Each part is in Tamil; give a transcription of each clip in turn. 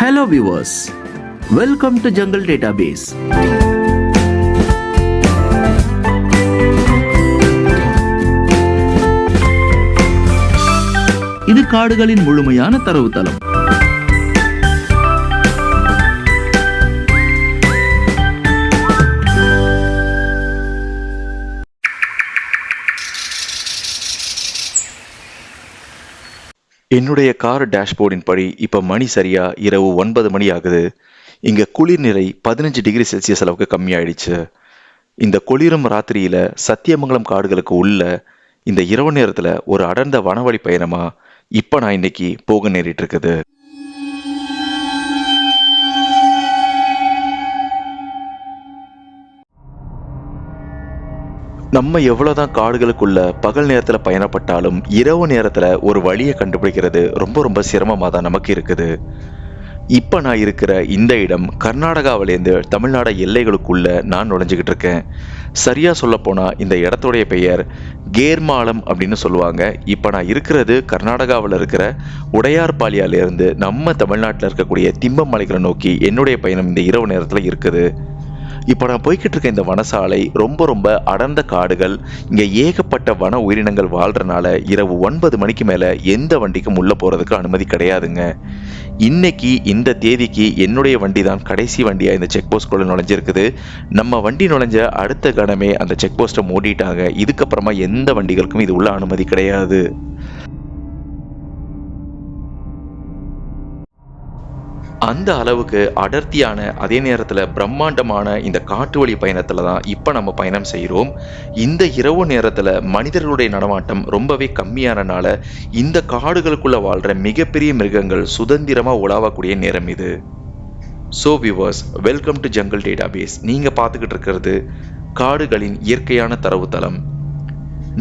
Hello viewers welcome to jungle database இது காடுகளின் முழுமையான தரவுத்தளம் என்னுடைய கார் டேஷ்போர்டின் படி இப்போ மணி சரியா இரவு ஒன்பது மணி ஆகுது. இங்கே குளிர்நிலை பதினஞ்சு டிகிரி செல்சியஸ் அளவுக்கு கம்மியாயிடுச்சு. இந்த குளிரும் ராத்திரியில் சத்தியமங்கலம் காடுகளுக்கு உள்ள இந்த இரவு நேரத்தில் ஒரு அடர்ந்த வனவழி பயணமா இப்போ நான் இன்னைக்கு போக நேரிட்டு இருக்குது நம்ம எவ்வளோதான் காடுகளுக்குள்ள பகல் நேரத்தில் பயணப்பட்டாலும் இரவு நேரத்தில் ஒரு வழியை கண்டுபிடிக்கிறது ரொம்ப ரொம்ப சிரமமாக தான் நமக்கு இருக்குது. இப்போ நான் இருக்கிற இந்த இடம் கர்நாடகாவிலேருந்து தமிழ்நாடு எல்லைகளுக்குள்ள நான் நுழைஞ்சிக்கிட்டு இருக்கேன். சரியாக சொல்லப்போனால் இந்த இடத்துடைய பெயர் கேர்மாலம் அப்படின்னு சொல்லுவாங்க. இப்போ நான் இருக்கிறது கர்நாடகாவில் இருக்கிற உடையார்பாளியாலேருந்து நம்ம தமிழ்நாட்டில் இருக்கக்கூடிய திம்பம் மலைகளை நோக்கி என்னுடைய பயணம் இந்த இரவு நேரத்தில் இருக்குது. இப்போ நான் போய்கிட்டு இருக்க இந்த வனசாலை ரொம்ப ரொம்ப அடர்ந்த காடுகள் இங்கே ஏகப்பட்ட வன உயிரினங்கள் வாழ்றனால இரவு ஒன்பது மணிக்கு மேலே எந்த வண்டிக்கும் உள்ளே போகிறதுக்கு அனுமதி கிடையாதுங்க. இன்னைக்கு இந்த தேதிக்கு என்னுடைய வண்டி தான் கடைசி வண்டியாக இந்த செக் போஸ்ட்குள்ளே நுழைஞ்சிருக்குது. நம்ம வண்டி நுழைஞ்ச அடுத்த கணமே அந்த செக் போஸ்ட்டை மூடிட்டாங்க. இதுக்கப்புறமா எந்த வண்டிகளுக்கும் இது உள்ள அனுமதி கிடையாது. அந்த அளவுக்கு அடர்த்தியான அதே நேரத்தில் பிரம்மாண்டமான இந்த காட்டு வழி பயணத்தில் தான் இப்போ நம்ம பயணம் செய்கிறோம் இந்த இரவு நேரத்தில் மனிதர்களுடைய நடமாட்டம் ரொம்பவே கம்மியானனால இந்த காடுகளுக்குள்ளே வாழ்கிற மிகப்பெரிய மிருகங்கள் சுதந்திரமாக உலாவக்கூடிய நேரம் இது. So viewers welcome to jungle database நீங்கள் பார்த்துக்கிட்டு இருக்கிறது காடுகளின் இயற்கையான தரவுத்தளம்.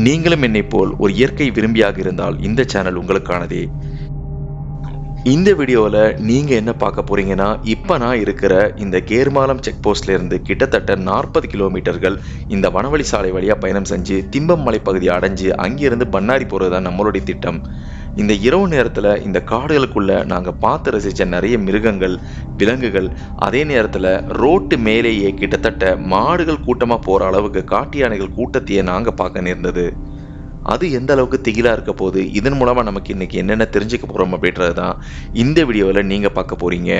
நீங்களும் என்னை போல் ஒரு இயற்கை விரும்பியாக இருந்தால் இந்த சேனல் உங்களுக்கானதே. இந்த வீடியோவில் நீங்கள் என்ன பார்க்க போறீங்கன்னா இப்போ நான் இருக்கிற இந்த கேர்மாலம் செக் போஸ்ட்லேருந்து கிட்டத்தட்ட நாற்பது கிலோமீட்டர்கள் இந்த வனவழி சாலை வழியாக பயணம் செஞ்சு திம்பம் மலை பகுதியை அடைஞ்சு அங்கேருந்து பண்ணாரி போகிறது தான் நம்மளுடைய திட்டம். இந்த இரவு நேரத்தில் இந்த காடுகளுக்குள்ளே நாங்கள் பார்த்து ரசித்த நிறைய மிருகங்கள் விலங்குகள் அதே நேரத்தில் ரோட்டு மேலேயே கிட்டத்தட்ட மாடுகள் கூட்டமாக போகிற அளவுக்கு காட்டு யானைகள் கூட்டத்தையே நாங்கள் பார்க்க நேர்ந்தது. அது எந்த அளவுக்கு திகிலாக இருக்க போகுது? இதன் மூலமாக நமக்கு இன்னைக்கு என்னென்ன தெரிஞ்சுக்க போகிறோம் அப்படின்றது தான் இந்த வீடியோவில் நீங்கள் பார்க்க போகிறீங்க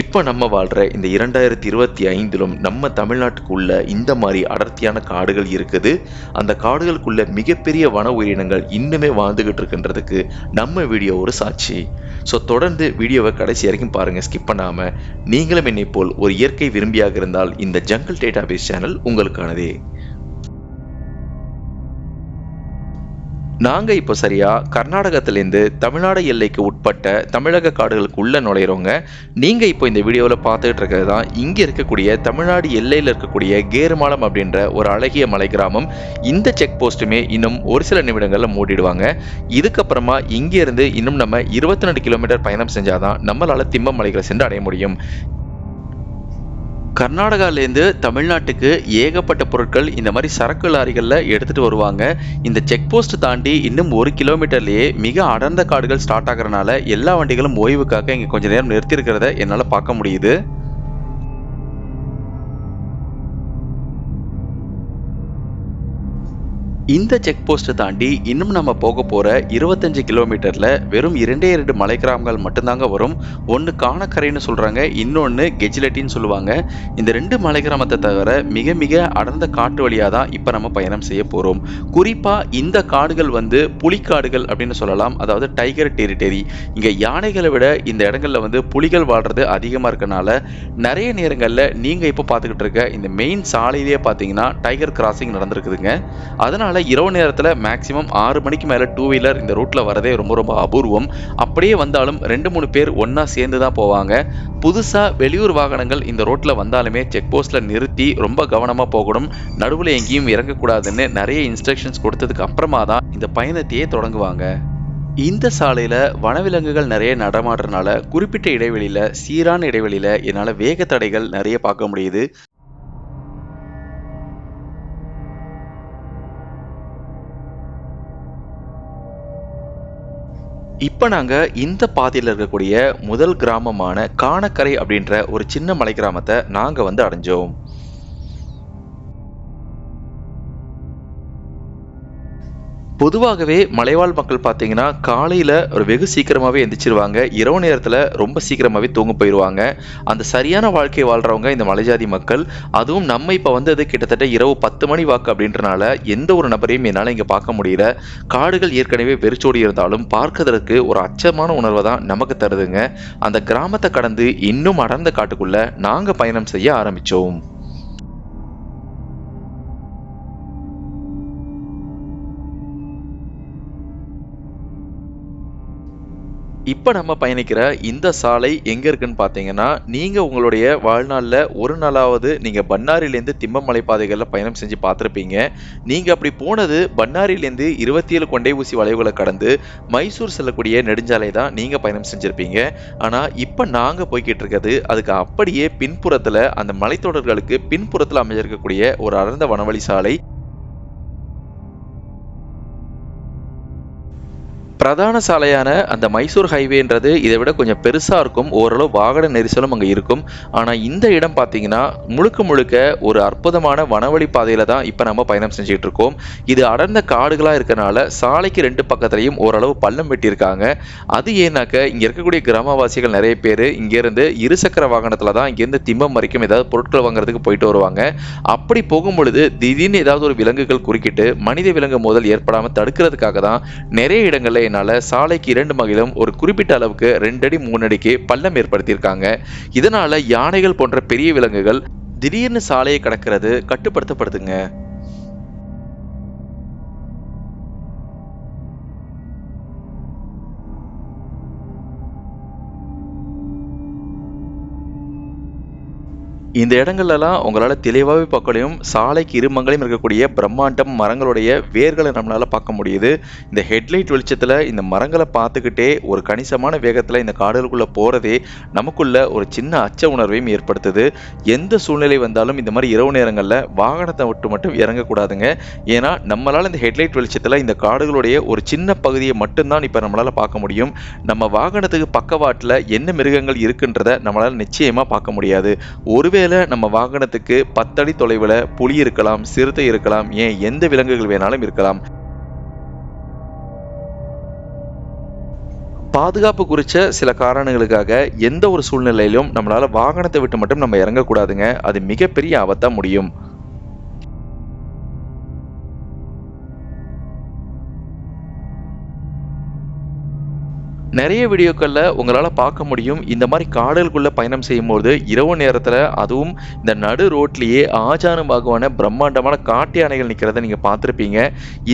இப்போ நம்ம வாழ்கிற இந்த இரண்டாயிரத்தி இருபத்தி ஐந்திலும் நம்ம தமிழ்நாட்டுக்குள்ள இந்த மாதிரி அடர்த்தியான காடுகள் இருக்குது. அந்த காடுகளுக்குள்ள மிகப்பெரிய வன உயிரினங்கள் இன்னுமே வாழ்ந்துகிட்டு இருக்குன்றதுக்கு நம்ம வீடியோ ஒரு சாட்சி. ஸோ தொடர்ந்து வீடியோவை கடைசி வரைக்கும் பாருங்கள் ஸ்கிப் பண்ணாமல் நீங்களும் என்னை போல் ஒரு இயற்கை விரும்பியாக இருந்தால் இந்த ஜங்கல் டேட்டாபேஸ் சேனல் உங்களுக்கானதே. நாங்க இப்போ சரியா கர்நாடகத்திலேருந்து தமிழ்நாடு எல்லைக்கு உட்பட்ட தமிழக காடுகளுக்கு உள்ள நுழையிறோங்க. நீங்க இப்போ இந்த வீடியோவில் பார்த்துட்டு இருக்கிறது தான் இங்கே இருக்கக்கூடிய தமிழ்நாடு எல்லையில் இருக்கக்கூடிய கேருமாலம் அப்படின்ற ஒரு அழகிய மலை கிராமம் இந்த செக் போஸ்ட்டுமே இன்னும் ஒரு சில நிமிடங்களில் மூடிடுவாங்க. இதுக்கப்புறமா இங்கேருந்து இன்னும் நம்ம இருபத்தி ரெண்டு கிலோமீட்டர் பயணம் செஞ்சாதான் நம்மளால் திம்ம மலைகளை சென்று அடைய முடியும். கர்நாடகாலேருந்து தமிழ்நாட்டுக்கு ஏகப்பட்ட பொருட்கள் இந்த மாதிரி சரக்கு லாரிகளில் எடுத்துகிட்டு வருவாங்க. இந்த செக் போஸ்ட் தாண்டி இன்னும் ஒரு கிலோமீட்டர்லேயே மிக அடர்ந்த காடுகள் ஸ்டார்ட் ஆகிறனால எல்லா வண்டிகளும் ஓய்வுக்காக இங்கே கொஞ்ச நேரம் நிறுத்தியிருக்கிறத என்னால் பார்க்க முடியுது. இந்த செக் போஸ்ட்டை தாண்டி இன்னும் நம்ம போக போகிற இருபத்தஞ்சு கிலோமீட்டரில் வெறும் இரண்டே இரண்டு மலை கிராமங்கள் மட்டும்தாங்க வரும். ஒன்று காணக்கரைன்னு சொல்கிறாங்க இன்னொன்று கெஜிலட்டின்னு சொல்லுவாங்க. இந்த ரெண்டு மலை கிராமத்தை தவிர மிக மிக அடர்ந்த காட்டு வழியாக தான் இப்போ நம்ம பயணம் செய்ய போகிறோம் குறிப்பாக இந்த காடுகள் வந்து புலிக்காடுகள் அப்படின்னு சொல்லலாம். அதாவது டைகர் டெரிட்டரி இங்கே யானைகளை விட இந்த இடங்களில் வந்து புலிகள் வாழ்கிறது அதிகமாக இருக்கனால நிறைய நேரங்களில் நீங்கள் இப்போ பார்த்துக்கிட்டு இருக்க இந்த மெயின் சாலையிலேயே பார்த்தீங்கன்னா டைகர் கிராசிங் நடந்திருக்குதுங்க. அதனால் இரவு நேரத்தில் மேக்ஸிமம் ஆறு மணிக்கு மேலே டூ வீலர் இந்த ரூட்டில் வரதே ரொம்ப ரொம்ப அபூர்வம். அப்படியே வந்தாலும் ரெண்டு மூணு பேர் ஒன்றா சேர்ந்து தான் போவாங்க. புதுசாக வெளியூர் வாகனங்கள் இந்த ரோட்டில் வந்தாலுமே செக் போஸ்ட்டில் நிறுத்தி ரொம்ப கவனமாக போகணும். நடுவில் எங்கேயும் இறங்கக்கூடாதுன்னு நிறைய இன்ஸ்ட்ரக்ஷன்ஸ் கொடுத்ததுக்கு அப்புறமா தான் இந்த பயணத்தையே தொடங்குவாங்க. இந்த சாலையில் வனவிலங்குகள் நிறைய நடமாடுறதுனால குறிப்பிட்ட இடைவெளியில் சீரான இடைவெளியில் என்னால் வேக தடைகள் நிறைய பார்க்க முடியுது. இப்போ நாங்கள் இந்த பாதையில் இருக்கக்கூடிய முதல் கிராமமான காணக்கரை அப்படின்ற ஒரு சின்ன மலை கிராமத்தை நாங்கள் வந்து அடைஞ்சோம். பொதுவாகவே மலைவாழ் மக்கள் பார்த்தீங்கன்னா காலையில் ஒரு வெகு சீக்கிரமாகவே எந்திரிச்சிருவாங்க. இரவு நேரத்தில் ரொம்ப சீக்கிரமாகவே தூங்க போயிடுவாங்க அந்த சரியான வாழ்க்கை வாழ்கிறவங்க இந்த மலைஜாதி மக்கள். அதுவும் நம்ம இப்போ வந்தது கிட்டத்தட்ட இரவு பத்து மணி வாக்கு அப்படின்றனால எந்த ஒரு நபரையும் என்னால் இங்கே பார்க்க முடியல. காடுகள் ஏற்கனவே வெறிச்சோடி இருந்தாலும் பார்க்கறதற்கு ஒரு அச்சமான உணர்வை தான் நமக்கு தருதுங்க. அந்த கிராமத்தை கடந்து இன்னும் அடர்ந்த காட்டுக்குள்ளே நாங்கள் பயணம் செய்ய ஆரம்பித்தோம் இப்போ நம்ம பயணிக்கிற இந்த சாலை எங்கே இருக்குன்னு பார்த்தீங்கன்னா நீங்கள் உங்களுடைய வாழ்நாளில் ஒரு நாளாவது நீங்கள் பன்னாரிலேருந்து திம்மமலை பாதைகளில் பயணம் செஞ்சு பார்த்துருப்பீங்க நீங்கள் அப்படி போனது பன்னாரிலேருந்து இருபத்தி ஏழு கொண்டை ஊசி வளைவுகளை கடந்து மைசூர் செல்லக்கூடிய நெடுஞ்சாலை தான் நீங்கள் பயணம் செஞ்சுருப்பீங்க. ஆனால் இப்போ நாங்கள் போய்கிட்டு இருக்கிறது அதுக்கு அப்படியே பின்புறத்தில் அந்த மலைத்தொடர்களுக்கு பின்புறத்தில் அமைஞ்சிருக்கக்கூடிய ஒரு அடர்ந்த வனவழி சாலை. பிரதான சாலையான அந்த மைசூர் ஹைவேன்றது இதை விட கொஞ்சம் பெருசாக இருக்கும். ஓரளவு வாகன நெரிசலும் அங்கே இருக்கும். ஆனால் இந்த இடம் பார்த்தீங்கன்னா முழுக்க முழுக்க ஒரு அற்புதமான வனவழி பாதையில் தான் இப்போ நம்ம பயணம் செஞ்சுட்டு இருக்கோம். இது அடர்ந்த காடுகளாக இருக்கனால சாலைக்கு ரெண்டு பக்கத்துலையும் ஓரளவு பள்ளம் வெட்டியிருக்காங்க. அது ஏன்னாக்க இங்கே இருக்கக்கூடிய கிராமவாசிகள் நிறைய பேர் இங்கேருந்து இருசக்கர வாகனத்தில் தான் இங்கேருந்து திம்பம் வரைக்கும் ஏதாவது பொருட்கள் வாங்குறதுக்கு போயிட்டு வருவாங்க. அப்படி போகும் பொழுது திடீர்னு ஏதாவது ஒரு விலங்குகள் குறுக்கிட்டு மனித விலங்கு மோதல் ஏற்படாமல் தடுக்கிறதுக்காக தான் நிறைய இடங்களில் என்னால் சாலைக்கு இரண்டு மகிழம் ஒரு குறிப்பிட்ட அளவுக்கு ரெண்டு அடி மூணு அடிக்கு பள்ளம் ஏற்படுத்தியிருக்காங்க. இதனால யானைகள் போன்ற பெரிய விலங்குகள் திடீர்னு சாலையை கடக்கிறது கட்டுப்படுத்தப்படுதுங்க. இந்த இடங்கள்லாம் உங்களால் தெளிவாகவே பார்க்கலையும் சாலைக்கு இருமங்களையும் இருக்கக்கூடிய பிரம்மாண்டம் மரங்களுடைய வேர்களை நம்மளால் பார்க்க முடியுது. இந்த ஹெட்லைட் வெளிச்சத்தில் இந்த மரங்களை பார்த்துக்கிட்டே ஒரு கணிசமான வேகத்தில் இந்த காடுகளுக்குள்ளே போகிறதே நமக்குள்ள ஒரு சின்ன அச்ச உணர்வையும் ஏற்படுத்துது. எந்த சூழ்நிலை வந்தாலும் இந்த மாதிரி இரவு நேரங்களில் வாகனத்தை விட்டு மட்டும் இறங்கக்கூடாதுங்க. ஏன்னா நம்மளால் இந்த ஹெட்லைட் வெளிச்சத்தில் இந்த காடுகளுடைய ஒரு சின்ன பகுதியை மட்டும்தான் இப்போ நம்மளால் பார்க்க முடியும். நம்ம வாகனத்துக்கு பக்கவாட்டில் என்ன மிருகங்கள் இருக்குன்றதை நம்மளால் நிச்சயமாக பார்க்க முடியாது. ஒருவேளை நம்ம வாகனத்துக்கு பத்தடி தொலைவில் புலி இருக்கலாம் சிறுத்தை இருக்கலாம் ஏன் எந்த விலங்குகள் வேணாலும் இருக்கலாம். பாதுகாப்பு குறித்த சில காரணங்களுக்காக எந்த ஒரு சூழ்நிலையிலும் நம்மளால வாகனத்தை விட்டு மட்டும் நம்ம இறங்கக்கூடாதுங்க. அது மிகப்பெரிய ஆபத்தா முடியும். நிறைய வீடியோக்களில் உங்களால் பார்க்க முடியும். இந்த மாதிரி காடுகளுக்குள்ளே பயணம் செய்யும்போது இரவு நேரத்தில் அதுவும் இந்த நடு ரோட்லேயே ஆஜானுபாகுவான பிரம்மாண்டமான காட்டு யானைகள் நிற்கிறத நீங்கள் பார்த்துருப்பீங்க.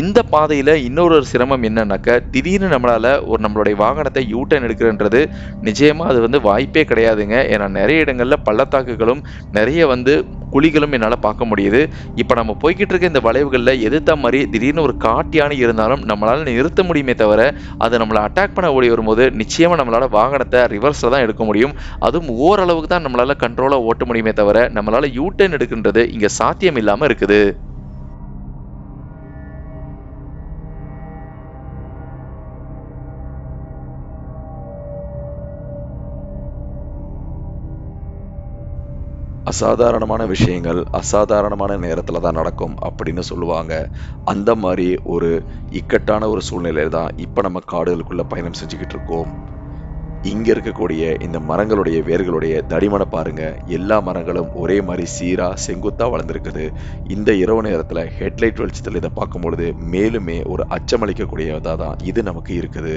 இந்த பாதையில் இன்னொரு ஒரு சிரமம் என்னன்னாக்கா திடீர்னு நம்மளால் ஒரு நம்மளுடைய வாகனத்தை யூட்டன் எடுக்கிறன்றது நிச்சயமாக அது வந்து வாய்ப்பே கிடையாதுங்க. ஏன்னா நிறைய இடங்களில் பள்ளத்தாக்குகளும் நிறைய வந்து குழிகளும் என்னால் பார்க்க முடியுது. இப்போ நம்ம போய்கிட்டு இருக்க இந்த வளைவுகளில் எதிர்த்த மாதிரி திடீர்னு ஒரு காட்டு யானை இருந்தாலும் நம்மளால் நிறுத்த முடியுமே தவிர அது நம்மளை அட்டாக் பண்ண ஒரு வரும்போது நிச்சயமாக நம்மளால் வாகனத்தை ரிவர்ஸில் தான் எடுக்க முடியும். அதுவும் ஓரளவுக்கு தான் நம்மளால் கண்ட்ரோலாக ஓட்ட முடியுமே தவிர நம்மளால் யூ டர்ன் எடுக்கின்றது இங்கே சாத்தியம் இல்லாமல் இருக்குது. அசாதாரணமான விஷயங்கள் அசாதாரணமான நேரத்தில் தான் நடக்கும் அப்படின்னு சொல்லுவாங்க. அந்த மாதிரி ஒரு இக்கட்டான ஒரு சூழ்நிலையில தான் இப்போ நம்ம காடுகளுக்குள்ளே பயணம் செஞ்சுக்கிட்டு இருக்கோம். இங்கே இருக்கக்கூடிய இந்த மரங்களுடைய வேர்களுடைய தடிமனை பாருங்கள் எல்லா மரங்களும் ஒரே மாதிரி சீராக செங்குத்தாக வளர்ந்துருக்குது. இந்த இரவு நேரத்தில் ஹெட்லைட் வெளிச்சத்தில் இதை பார்க்கும்பொழுது மேலுமே ஒரு அச்சமளிக்கக்கூடியதாக தான் இது நமக்கு இருக்குது.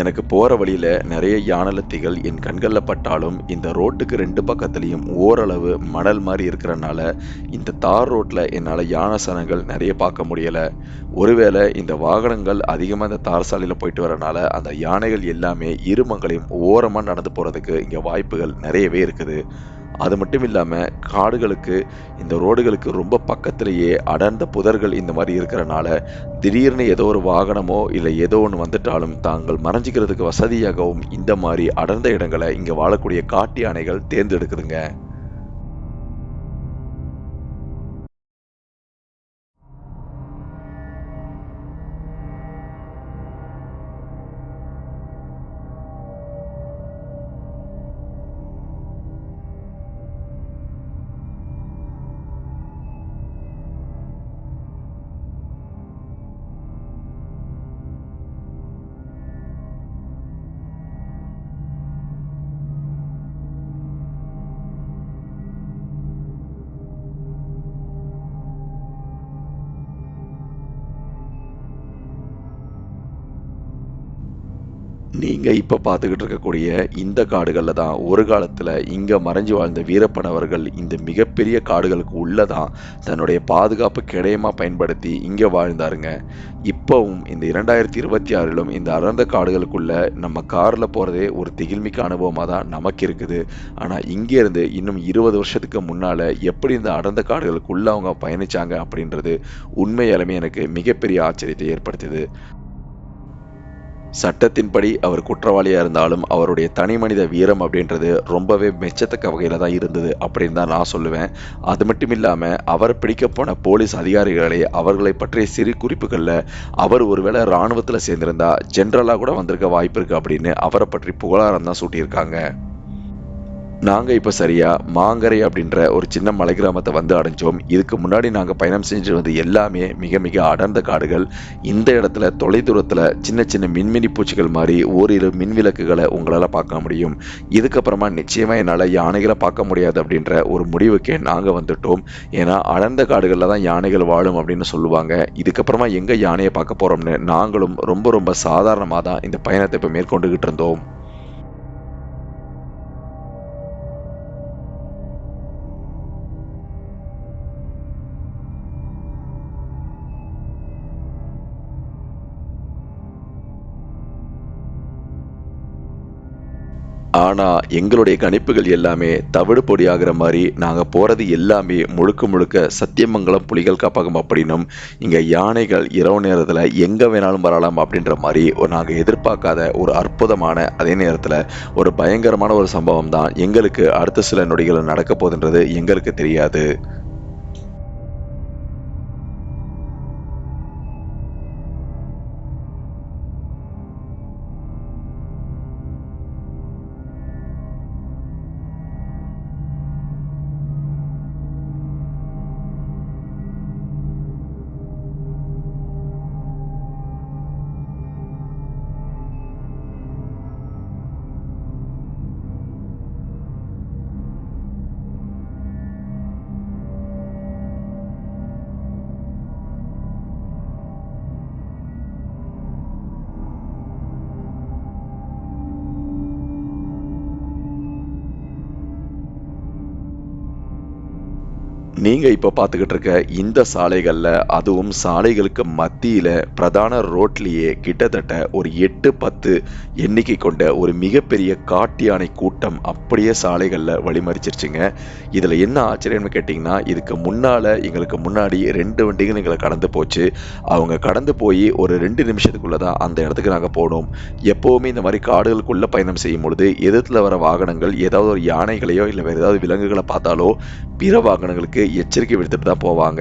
எனக்கு போகிற வழியில் நிறைய யானலத்திகள் என் கண்களில் பட்டாலும் இந்த ரோட்டுக்கு ரெண்டு பக்கத்துலேயும் ஓரளவு மணல் மாதிரி இருக்கிறனால இந்த தார் ரோட்டில் என்னால் யானை சனங்கள் நிறைய பார்க்க முடியலை. ஒருவேளை இந்த வாகனங்கள் அதிகமாக இந்த தார் சாலையில் போயிட்டு வரனால அந்த யானைகள் எல்லாமே இருமங்களையும் ஓரமாக நடந்து போகிறதுக்கு இங்கே வாய்ப்புகள் நிறையவே இருக்குது. அது மட்டும் இல்லாம காடுகளுக்கு இந்த ரோடுகளுக்கு ரொம்ப பக்கத்திலேயே அடர்ந்த புதர்கள் இந்த மாதிரி இருக்கிறனால திடீர்னு ஏதோ ஒரு வாகனமோ இல்லை ஏதோ ஒன்று வந்துட்டாலும் தாங்கள் மறைஞ்சிக்கிறதுக்கு வசதியாகவும் இந்த மாதிரி அடர்ந்த இடங்களை இங்க வாழக்கூடிய காட்டு யானைகள் தேர்ந்தெடுக்குதுங்க. நீங்கள் இப்போ பார்த்துக்கிட்டு இருக்கக்கூடிய இந்த காடுகளில் தான் ஒரு காலத்தில் இங்கே மறைஞ்சு வாழ்ந்த வீரப்பனவர்கள் இந்த மிகப்பெரிய காடுகளுக்கு உள்ளதான் தன்னுடைய பாதுகாப்பு கிடையமாக பயன்படுத்தி இங்கே வாழ்ந்தாருங்க. இப்போவும் இந்த இரண்டாயிரத்தி இருபத்தி ஆறிலும் இந்த அடர்ந்த காடுகளுக்குள்ள நம்ம காரில் போகிறதே ஒரு திகில்மிக்க அனுபவமாக தான் நமக்கு இருக்குது. ஆனால் இங்கேருந்து இன்னும் இருபது வருஷத்துக்கு முன்னால் எப்படி இந்த அடர்ந்த காடுகளுக்குள்ள அவங்க பயணிச்சாங்க அப்படின்றது உண்மையாலுமே எனக்கு மிகப்பெரிய ஆச்சரியத்தை ஏற்படுத்துது சட்டத்தின்படி அவர் குற்றவாளியாக இருந்தாலும் அவருடைய தனி மனித வீரம் அப்படின்றது ரொம்பவே மெச்சத்தக்க வகையில் தான் இருந்தது அப்படின்னு தான் நான் சொல்லுவேன். அது மட்டும் இல்லாமல் அவர் பிடிக்க போன போலீஸ் அதிகாரிகளை அவர்களை பற்றிய சிறு குறிப்புகளில் அவர் ஒருவேளை இராணுவத்தில் சேர்ந்திருந்தா ஜென்ரலாக கூட வந்திருக்க வாய்ப்பு இருக்குது அப்படின்னு அவரை பற்றி புகழாரம் தான் சூட்டியிருக்காங்க. நாங்கள் இப்போ சரியாக மாங்கரை அப்படின்ற ஒரு சின்ன மலை கிராமத்தை வந்து அடைஞ்சோம். இதுக்கு முன்னாடி நாங்கள் பயணம் செஞ்சு வந்து எல்லாமே மிக மிக அடர்ந்த காடுகள். இந்த இடத்துல தொலைதூரத்தில் சின்ன சின்ன மின்மினி பூச்சிகள் மாதிரி ஓரிரு மின் விளக்குகளை பார்க்க முடியும். இதுக்கப்புறமா நிச்சயமாக என்னால் யானைகளை பார்க்க முடியாது அப்படின்ற ஒரு முடிவுக்கே நாங்கள் வந்துட்டோம். ஏன்னா அடர்ந்த காடுகளில் தான் யானைகள் வாழும் அப்படின்னு சொல்லுவாங்க. இதுக்கப்புறமா எங்கே யானையை பார்க்க போகிறோம்னு நாங்களும் ரொம்ப ரொம்ப சாதாரணமாக தான் இந்த பயணத்தை இப்போ மேற்கொண்டுகிட்டு இருந்தோம். ஆனால் எங்களுடைய கணிப்புகள் எல்லாமே தவிடு பொடி ஆகிற மாதிரி நாங்கள் போகிறது எல்லாமே முழுக்க முழுக்க சத்தியமங்கலம் புலிகள் காப்பகம் அப்படின்னும் இங்கே யானைகள் இரவு நேரத்தில் எங்கே வேணாலும் வரலாம் அப்படின்ற மாதிரி ஒரு எதிர்பார்க்காத ஒரு அற்புதமான அதே நேரத்தில் ஒரு பயங்கரமான ஒரு சம்பவம் தான் எங்களுக்கு அடுத்த சில நொடிகள் நடக்க போதுன்றது எங்களுக்கு தெரியாது. நீங்கள் இப்போ பார்த்துக்கிட்டு இருக்க இந்த சாலைகளில் அதுவும் சாலைகளுக்கு மத்தியில் பிரதான ரோட்லேயே கிட்டத்தட்ட ஒரு எட்டு பத்து எண்ணிக்கை கொண்ட ஒரு மிகப்பெரிய காட்டு யானை கூட்டம் அப்படியே சாலைகளில் வழிமறிச்சிருச்சுங்க. இதில் என்ன ஆச்சரியம்னு கேட்டிங்கன்னா இதுக்கு முன்னால் எங்களுக்கு முன்னாடி ரெண்டு வண்டிகள் எங்களை கடந்து போச்சு. அவங்க கடந்து போய் ஒரு ரெண்டு நிமிஷத்துக்குள்ளே தான் அந்த இடத்துக்கு நாங்கள் போனோம். எப்போவுமே இந்த மாதிரி காடுகளுக்குள்ளே பயணம் செய்யும் பொழுது எதிர்த்துல வர வாகனங்கள் ஏதாவது ஒரு யானைகளையோ இல்லை வேறு ஏதாவது விலங்குகளை பார்த்தாலோ பிற வாகனங்களுக்கு எச்சரிக்கை விடுத்துட்டு தான் போவாங்க.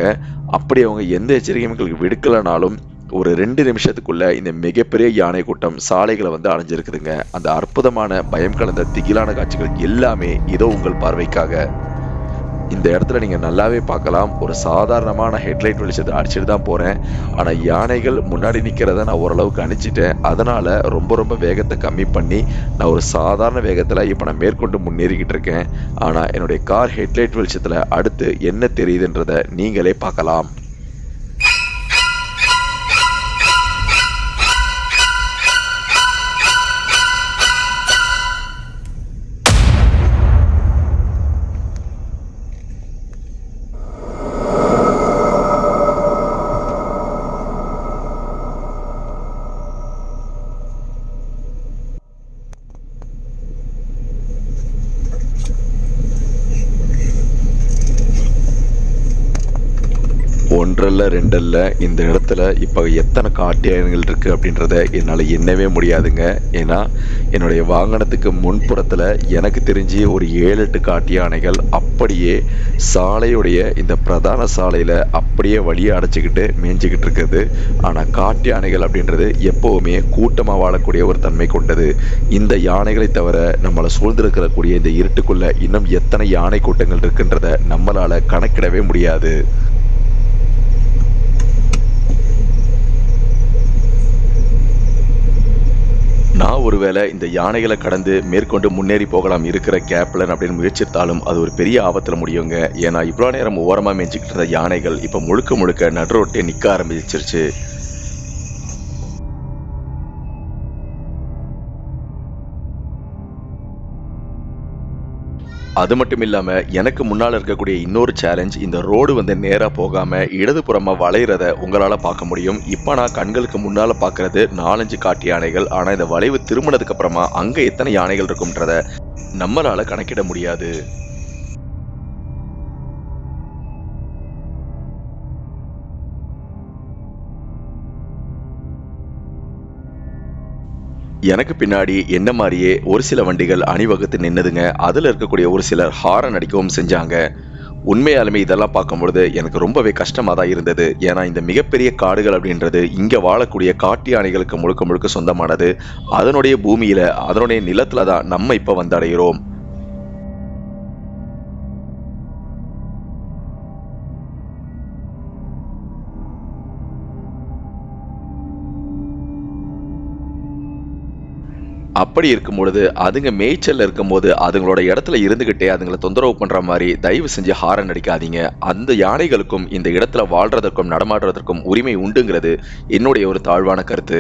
அப்படி அவங்க எந்த எச்சரிக்கையும் எங்களுக்கு விடுக்கலைனாலும் ஒரு ரெண்டு நிமிஷத்துக்குள்ள இந்த மிகப்பெரிய யானை கூட்டம் சாலைகளை வந்து அடைஞ்சிருக்குதுங்க. அந்த அற்புதமான பயம் கலந்த திகிலான காட்சிகள் எல்லாமே இதோ உங்கள் பார்வைக்காக. இந்த இடத்துல நீங்கள் நல்லாவே பார்க்கலாம். ஒரு சாதாரணமான ஹெட்லைட் வெளிச்சத்தை அடிச்சுட்டு தான் போகிறேன் ஆனால் யானைகள் முன்னாடி நிற்கிறத நான் ஓரளவுக்கு அணிச்சிட்டேன் அதனால் ரொம்ப ரொம்ப வேகத்தை கம்மி பண்ணி நான் ஒரு சாதாரண வேகத்தில் இப்போ நான் மேற்கொண்டு முன்னேறிக்கிட்டு இருக்கேன். ஆனால் என்னுடைய கார் ஹெட்லைட் வெளிச்சத்தில் அடுத்து என்ன தெரியுதுன்றதை நீங்களே பார்க்கலாம். ஒன்றல்ல ரெண்டல்ல இந்த இடத்துல இப்போ எத்தனை காட்டு யானைகள் இருக்குது அப்படின்றத என்னால் எண்ணவே முடியாதுங்க. ஏன்னா என்னுடைய வாகனத்துக்கு முன்புறத்தில் எனக்கு தெரிஞ்சு ஒரு ஏழு எட்டு காட்டு யானைகள் அப்படியே சாலையுடைய இந்த பிரதான சாலையில் அப்படியே வழியை அடைச்சிக்கிட்டு மேய்ஞ்சிக்கிட்டு இருக்குது. ஆனால் காட்டு யானைகள் அப்படின்றது எப்போவுமே கூட்டமாக வாழக்கூடிய ஒரு தன்மை கொண்டது. இந்த யானைகளை தவிர நம்மளை சூழ்ந்திருக்கக்கூடிய இந்த இருட்டுக்குள்ளே இன்னும் எத்தனை யானை கூட்டங்கள் இருக்குன்றத நம்மளால் கணக்கிடவே முடியாது நான் ஒருவேளை இந்த யானைகளை கடந்து மேற்கொண்டு முன்னேறி போகலாம் இருக்கிற கேப்ல அப்படின்னு முயற்சித்தாலும் அது ஒரு பெரிய ஆபத்தில் முடியுங்க. ஏன்னா இவ்வளோ நேரம் ஓரமா மேய்ச்சிக்கிட்டு இருந்த யானைகள் இப்போ முழுக்க முழுக்க நடுரோட்டே நிக்க ஆரம்பிச்சிருச்சு. அது மட்டும் இல்லாம எனக்கு முன்னால இருக்கக்கூடிய இன்னொரு சேலஞ்ச் இந்த ரோடு வந்து நேரா போகாம இடதுபுறமா வளையிறத உங்களால பார்க்க முடியும். இப்போ நான் கண்களுக்கு முன்னால பார்க்கிறது நாலஞ்சு காட்டு யானைகள். ஆனா இந்த வளைவு திரும்பினதுக்கு அப்புறமா அங்க எத்தனை யானைகள் இருக்கும்ன்றத நம்மளால கணக்கிட முடியாது. எனக்கு பின்னாடி என்ன மாதிரியே ஒரு சில வண்டிகள் அணிவகுத்து நின்னுதுங்க. அதில் இருக்கக்கூடிய ஒரு சிலர் ஹாரன் அடிக்கவும் செஞ்சாங்க. உண்மையாலுமே இதெல்லாம் பார்க்கும்பொழுது எனக்கு ரொம்பவே கஷ்டமாக தான் இருந்தது. ஏன்னா இந்த மிகப்பெரிய காடுகள் அப்படின்றது இங்கே வாழக்கூடிய காட்டு யானைகளுக்கு முழுக்க முழுக்க சொந்தமானது. அதனுடைய பூமியில் அதனுடைய நிலத்தில் தான் நம்ம இப்போ வந்தடைகிறோம் அப்படி இருக்கும் பொழுது அதுங்க மேய்ச்சல்ல இருக்கும்போது அதுங்களோட இடத்துல இருந்துகிட்டே அதுங்களை தொந்தரவு பண்ற மாதிரி தயவு செஞ்சு ஹாரன் அடிக்காதீங்க. அந்த யானைகளுக்கும் இந்த இடத்துல வாழ்றதற்கும் நடமாடுறதற்கும் உரிமை உண்டுங்கிறது என்னுடைய ஒரு தாழ்வான கருத்து.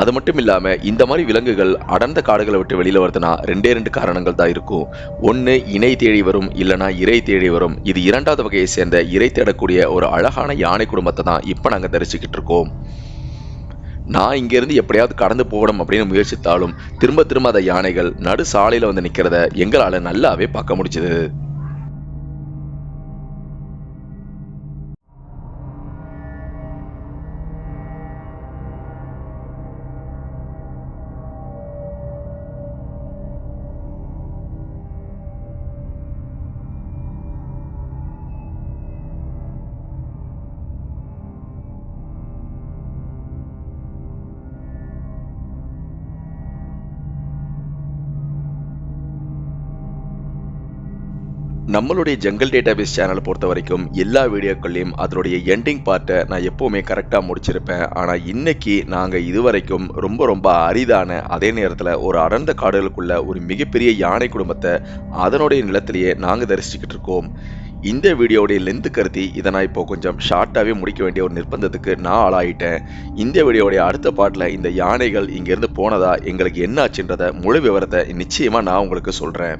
அது மட்டும் இல்லாம இந்த மாதிரி விலங்குகள் அடர்ந்த காடுகளை விட்டு வெளியில வருதுன்னா ரெண்டே ரெண்டு காரணங்கள் தான் இருக்கும். ஒன்னு இணை தேடி வரும் இல்லனா இறை தேடி வரும். இது இரண்டாவது வகையை சேர்ந்த இறை தேடக்கூடிய ஒரு அழகான யானை குடும்பத்தை தான் இப்ப நாங்க தரிசிக்கிட்டு இருக்கோம். நான் இங்கேருந்து எப்படியாவது கடந்து போகணும் அப்படின்னு முயற்சித்தாலும் திரும்ப திரும்ப அந்த யானைகள் நடு சாலையில் வந்து நிற்கிறத எங்களால் நல்லாவே பார்க்க முடிஞ்சது. நம்மளுடைய ஜங்கல் டேட்டாபேஸ் சேனலை பொறுத்த வரைக்கும் எல்லா வீடியோக்கள்லையும் அதனுடைய எண்டிங் பார்ட்டை நான் எப்போவுமே கரெக்டாக முடிச்சிருப்பேன். ஆனால் இன்னைக்கு நாங்கள் இதுவரைக்கும் ரொம்ப ரொம்ப அரிதான அதே நேரத்தில் ஒரு அடர்ந்த காடுகளுக்குள்ள ஒரு மிகப்பெரிய யானை குடும்பத்தை அதனுடைய நிலத்திலேயே நாங்கள் தரிசிச்சுக்கிட்டு இருக்கோம். இந்த வீடியோடைய லென்த்து கருதி இதை நான் இப்போ கொஞ்சம் ஷார்ட்டாகவே முடிக்க வேண்டிய ஒரு நிர்பந்தத்துக்கு நான் ஆளாயிட்டேன். இந்த வீடியோடைய அடுத்த பாட்டில் இந்த யானைகள் இங்கேருந்து போனதா எங்களுக்கு என்ன ஆச்சுன்றத முழு விவரத்தை நிச்சயமாக நான் உங்களுக்கு சொல்கிறேன்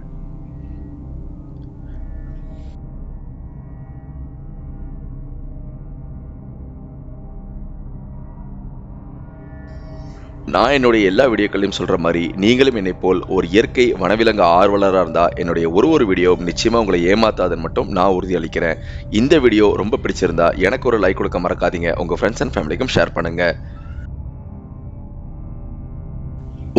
நான் என்னுடைய எல்லா வீடியோக்களையும் சொல்கிற மாதிரி நீங்களும் என்னை போல் ஒரு இயற்கை வனவிலங்கு ஆர்வலராக இருந்தால் என்னுடைய ஒரு ஒரு வீடியோவும் நிச்சயமாக உங்களை ஏமாத்தாதுன்னு மட்டும் நான் உறுதியளிக்கிறேன் இந்த வீடியோ ரொம்ப பிடிச்சிருந்தா எனக்கு ஒரு லைக் கொடுக்க மறக்காதீங்க. உங்கள் ஃப்ரெண்ட்ஸ் அண்ட் ஃபேமிலிக்கும் ஷேர் பண்ணுங்கள்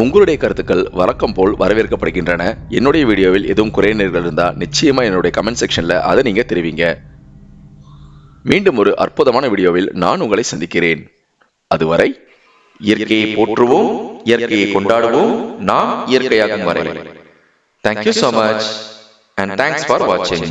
உங்களுடைய கருத்துக்கள் வழக்கம் போல் வரவேற்கப்படுகின்றன. என்னுடைய வீடியோவில் எதுவும் குறைநீர்கள் இருந்தால் நிச்சயமாக என்னுடைய கமெண்ட் செக்ஷனில் அதை நீங்கள் தெரிவிங்க. மீண்டும் ஒரு அற்புதமான வீடியோவில் நான் உங்களை சந்திக்கிறேன். அதுவரை இயற்கையை போற்றுவோம் இயற்கையை கொண்டாடுவோம் நாம் இயற்கையாக வரை. Thank you so much and thanks for வாட்சிங்